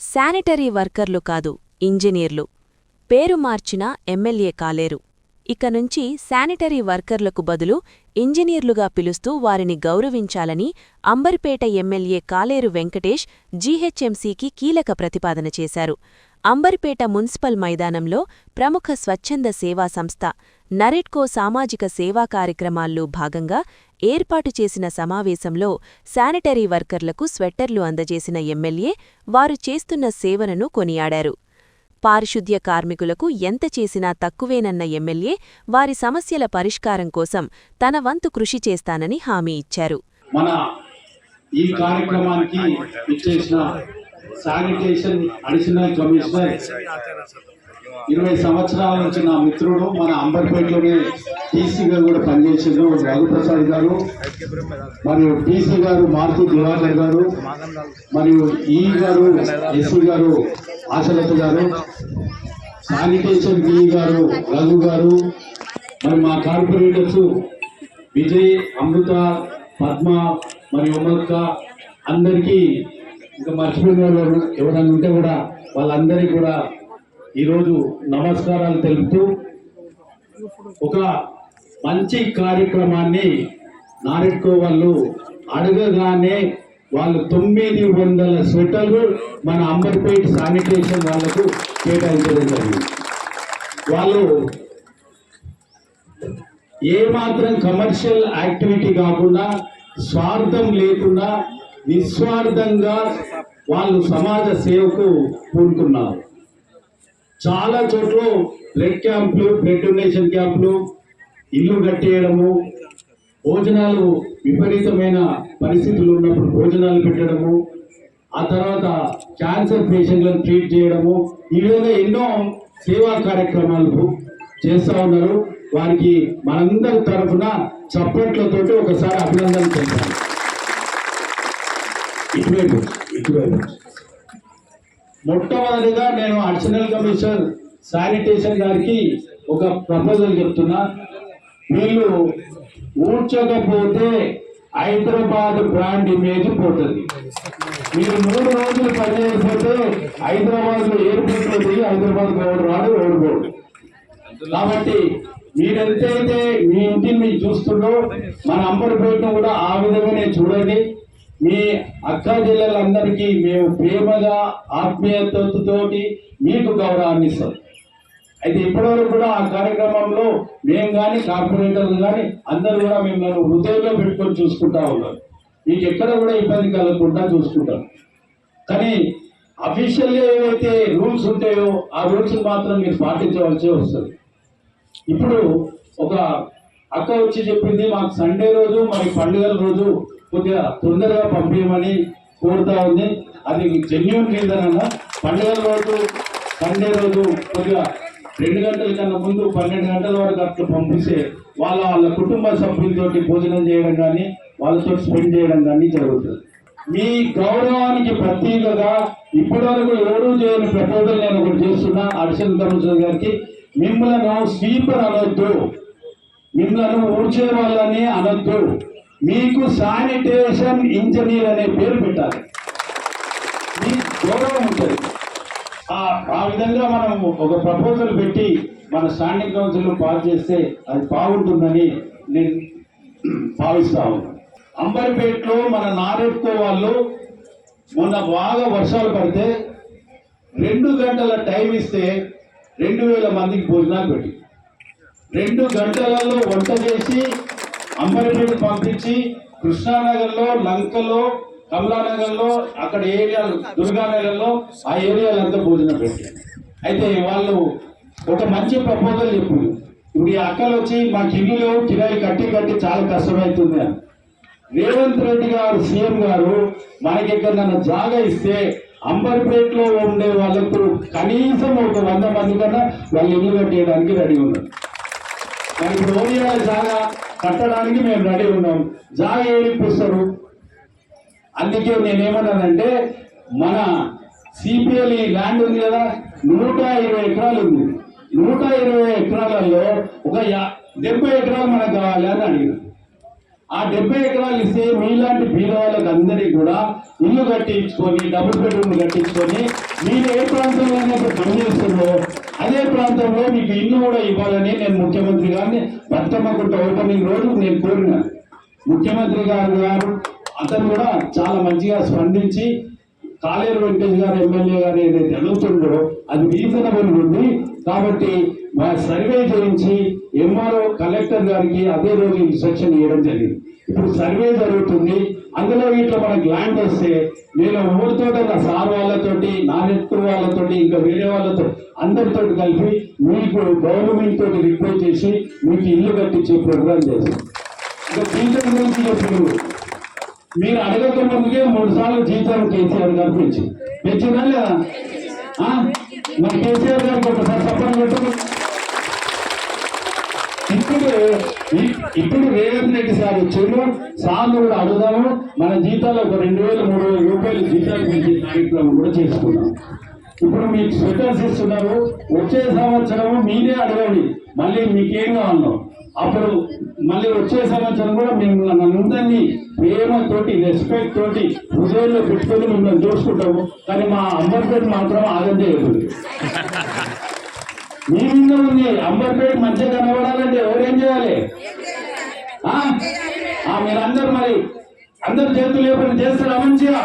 Sanitary వర్కర్లు కాదు ఇంజనీర్లు. పేరు మార్చిన ఎమ్మెల్యే కాలేరు. ఇక నుంచి శానిటరీ వర్కర్లకు బదులు ఇంజనీర్లుగా పిలుస్తూ వారిని గౌరవించాలని అంబర్పేట ఎమ్మెల్యే కాలేరు వెంకటేష్ జీహెచ్ఎంసీకి కీలక ప్రతిపాదన చేశారు. అంబర్పేట మున్సిపల్ మైదానంలో ప్రముఖ స్వచ్ఛంద సేవా సంస్థ నరెట్కో సామాజిక సేవా కార్యక్రమాల్లో భాగంగా ఏర్పాటు చేసిన సమావేశంలో శానిటరీ వర్కర్లకు స్వెట్టర్లు అందజేసిన ఎమ్మెల్యే వారు చేస్తున్న సేవలను కొనియాడారు. పారిశుద్ధ్య కార్మికులకు ఎంత చేసినా తక్కువేనన్న ఎమ్మెల్యే వారి సమస్యల పరిష్కారం కోసం తన వంతు కృషి చేస్తానని హామీ ఇచ్చారు. మన ఈ కార్యక్రమానికి ఇచ్చేసిన శానిటేషన్ అడిషనల్ కమిషనర్ ఇరవై సంవత్సరాల నుంచి నా మిత్రుడు మన అంబర్పేటలోనే టీసీగా కూడా పనిచేసిండు రఘుప్రసాద్ గారు మరియు టీసీ గారు మారుతి దివాకర్ గారు మరియు ఈ గారు ఎస్సీ గారు ఆశలత గారు శానిటేషన్ బి గారు రఘు గారు మరి మా కార్పొరేటర్స్ విజయ్ అమృత పద్మ మరి ఉమక్క అందరికీ ఇంకా మర్చిపోయిన వాళ్ళు ఎవరైనా ఉంటే కూడా వాళ్ళందరికీ కూడా ఈరోజు నమస్కారాలు తెలుపుతూ ఒక మంచి కార్యక్రమాన్ని నారెడ్కో వాళ్ళు అడగగానే వాళ్ళు తొమ్మిది వందల స్వెటర్లు మన అంబర్పేట్ శానిటేషన్ వాళ్ళకు కేటాయించడం జరిగింది. వాళ్ళు ఏమాత్రం కమర్షియల్ యాక్టివిటీ కాకుండా స్వార్థం లేకుండా నిస్వార్థంగా వాళ్ళు సమాజ సేవకు పూనుకున్నారు. చాలా చోట్ల బ్లడ్ క్యాంపులు బ్లడ్ డొనేషన్ క్యాంపులు ఇల్లు కట్టేయడము భోజనాలు విపరీతమైన పరిస్థితులు ఉన్నప్పుడు భోజనాలు పెట్టడము ఆ తర్వాత క్యాన్సర్ పేషెంట్లను ట్రీట్ చేయడము ఈ విధంగా ఎన్నో సేవా కార్యక్రమాలు చేస్తూ ఉన్నారు. వారికి మనందరి తరఫున చప్పట్లతోటి ఒకసారి అభినందన తెలిపాను ఇటువైపు ఇటువైపు. మొట్టమొదటిగా నేను అడిషనల్ కమిషనర్ శానిటేషన్ గారికి ఒక ప్రపోజల్ చెప్తున్నా. వీళ్ళు ఊడ్చకపోతే హైదరాబాద్ బ్రాండ్ ఇమేజ్ పోతుంది. మీరు మూడు రోజులు పనిచేయకపోతే హైదరాబాద్లో ఎయిర్పోర్ట్లో హైదరాబాద్ ఓడు రాడు ఓడిపోడు కాబట్టి మీరెంతైతే మీ ఇంటిని మీరు చూస్తుండో మన అంబర్పేటను కూడా ఆ విధంగానే చూడండి. మీ అక్క జిల్లలందరికీ మేము ప్రేమగా ఆత్మీయతతోటి మీకు గౌరవాన్ని ఇస్తాం అయితే ఇప్పటివరకు కూడా ఆ కార్యక్రమంలో మేము కానీ కార్పొరేటర్లు కానీ అందరూ కూడా మిమ్మల్ని హృదయంలో పెట్టుకొని చూసుకుంటా ఉన్నారు. మీకు ఎక్కడ కూడా ఇబ్బంది కలగకుండా చూసుకుంటాం. కానీ అఫీషియల్గా ఏవైతే రూల్స్ ఉంటాయో ఆ రూల్స్ మాత్రం మీరు పాటించవలసి వస్తుంది. ఇప్పుడు ఒక అక్క వచ్చి చెప్పింది మాకు సండే రోజు మరి పండుగల రోజు కొద్దిగా తొందరగా పంపించమని కోరుతా ఉంది. అది జెన్యున్ రీజన్ పండుగల రోజు సండే రోజు కొద్దిగా రెండు గంటల కన్నా ముందు పన్నెండు గంటల వరకు అట్లా పంపిస్తే వాళ్ళ వాళ్ళ కుటుంబ సభ్యులతోటి భోజనం చేయడం కానీ వాళ్ళతో స్పెండ్ చేయడం కానీ జరుగుతుంది. మీ గౌరవానికి ప్రతీకగా ఇప్పటి వరకు ఎవరూ చేయని ప్రపోజల్ నేను ఒకటి చేస్తున్నా. అడిషనల్ కమిషనర్ గారికి మిమ్మలను స్వీపర్ అనొద్దు. మిమ్మలను ఊడ్చే వాళ్ళని అనొద్దు. మీకు శానిటేషన్ ఇంజనీర్ అనే పేరు పెట్టాలి. మీ గౌరవం ఉంటుంది. ఆ విధంగా మనం ఒక ప్రపోజల్ పెట్టి మన స్టాండింగ్ కౌన్సిల్ పాస్ చేస్తే అది బాగుంటుందని నేను భావిస్తా ఉన్నాను. అంబర్పేటలో మన నారెడ్కో వాళ్ళు మొన్న బాగా వర్షాలు పడితే రెండు గంటల టైం ఇస్తే రెండు వేల మందికి భోజనాలు పెట్టి రెండు గంటలలో వంట చేసి అంబర్పేట పంపించి కృష్ణానగర్లో లంకలో కమలానగర్లో అక్కడ ఏరియాలు దుర్గానగర్లో ఆ ఏరియాలంతా భోజనం పెట్టారు. అయితే వాళ్ళు ఒక మంచి ప్రపోజల్ చెప్పుడు ఇప్పుడు ఈ అక్కలు వచ్చి మాకు ఇల్లు కిరాయి కట్టి కట్టి చాలా కష్టమవుతుంది అని. రేవంత్ రెడ్డి గారు సీఎం గారు మనకి ఎక్కడన్నా జాగా ఇస్తే అంబర్పేటలో ఉండే వాళ్ళకు కనీసం ఒక వంద మంది కన్నా వాళ్ళు ఇల్లు కట్టేయడానికి రెడీ ఉన్నారు. మరి ఇప్పుడు ఓడియాల జాగా కట్టడానికి మేము రెడీ ఉన్నాం. జాగా ఏడిపిస్తారు అందుకే నేనేమన్నానంటే మన సిపిఎల్ ఈ ల్యాండ్ ఉంది కదా నూట ఇరవై ఎకరాలు ఉంది. నూట ఇరవై ఎకరాలలో ఒక యా- డెబ్బై ఎకరాలు మనకు కావాలి అని అడిగిన ఆ డెబ్బై ఎకరాలు ఇస్తే మీలాంటి బీద వాళ్ళకి అందరికీ కూడా ఇల్లు కట్టించుకొని డబుల్ బెడ్రూమ్ కట్టించుకొని మీరు ఏ ప్రాంతంలో అయితే పనిచేస్తుందో అదే ప్రాంతంలో మీకు ఇల్లు కూడా ఇవ్వాలని నేను ముఖ్యమంత్రి గారిని బతుకమ్మకుంట ఓపెనింగ్ రోజు నేను కోరిన. ముఖ్యమంత్రి గారు గారు అతను కూడా చాలా మంచిగా స్పందించి కాలేరు వెంకటేష్ గారు ఎమ్మెల్యే గారు ఏదైతే అడుగుతుండో అది రీజనబుల్ ఉంది. కాబట్టి మా సర్వే చేయించి ఎంఆర్ఓ కలెక్టర్ గారికి అదే రోజు ఇన్స్ట్రక్షన్ ఇవ్వడం జరిగింది. ఇప్పుడు సర్వే జరుగుతుంది. అందులో ఇట్లా మనకి ల్యాండ్ వస్తే నేను ఎవరితో నా సార్ వాళ్ళతోటి నా నెట్టు వాళ్ళతోటి ఇంకా వేరే వాళ్ళతో అందరితో కలిపి మీకు గవర్నమెంట్ తోటి రిక్వెస్ట్ చేసి మీకు ఇల్లు కట్టించే ప్రోగ్రామ్ చేస్తాం. ఇంకా జీతం గురించి చెప్పిన మీరు అడగక ముందుకే మూడు సార్లు జీతం కేసీఆర్ గారు పెంచి పెంచిందా లేదా? మరి కేసీఆర్ గారికి ఒకసారి చెప్పండి పెట్టు ఇప్పుడు ఈ- ఇప్పుడు రేవంత్ రెడ్డి సార్ వచ్చారు. సార్లు కూడా అడుగుదాము. మన జీతాలు ఒక రెండు వేల మూడు వేల రూపాయలు జీతాలు పెంచే కార్యక్రమం కూడా చేసుకున్నాం ఇప్పుడు మీకు స్వెటర్స్ ఇస్తున్నారు. వచ్చే సంవత్సరం మీరే అడగండి. మళ్ళీ మీకేం కావాలో. అప్పుడు మళ్ళీ వచ్చే సంవత్సరం కూడా మేము అందరినీ ప్రేమతోటి రెస్పెక్ట్ తోటి హృదయంలో పెట్టుకొని మిమ్మల్ని చూసుకుంటాము కానీ మా అంబర్పేట మాత్రం ఆగం చేయకూడదు మీ మీద ఉంది. అంబర్పేట మంచిగా కనబడాలంటే ఎవరేం చేయాలి? ఆ? మీరందరూ మరి అందరు చేతులు లేకుండా చేస్తారా మంచిగా?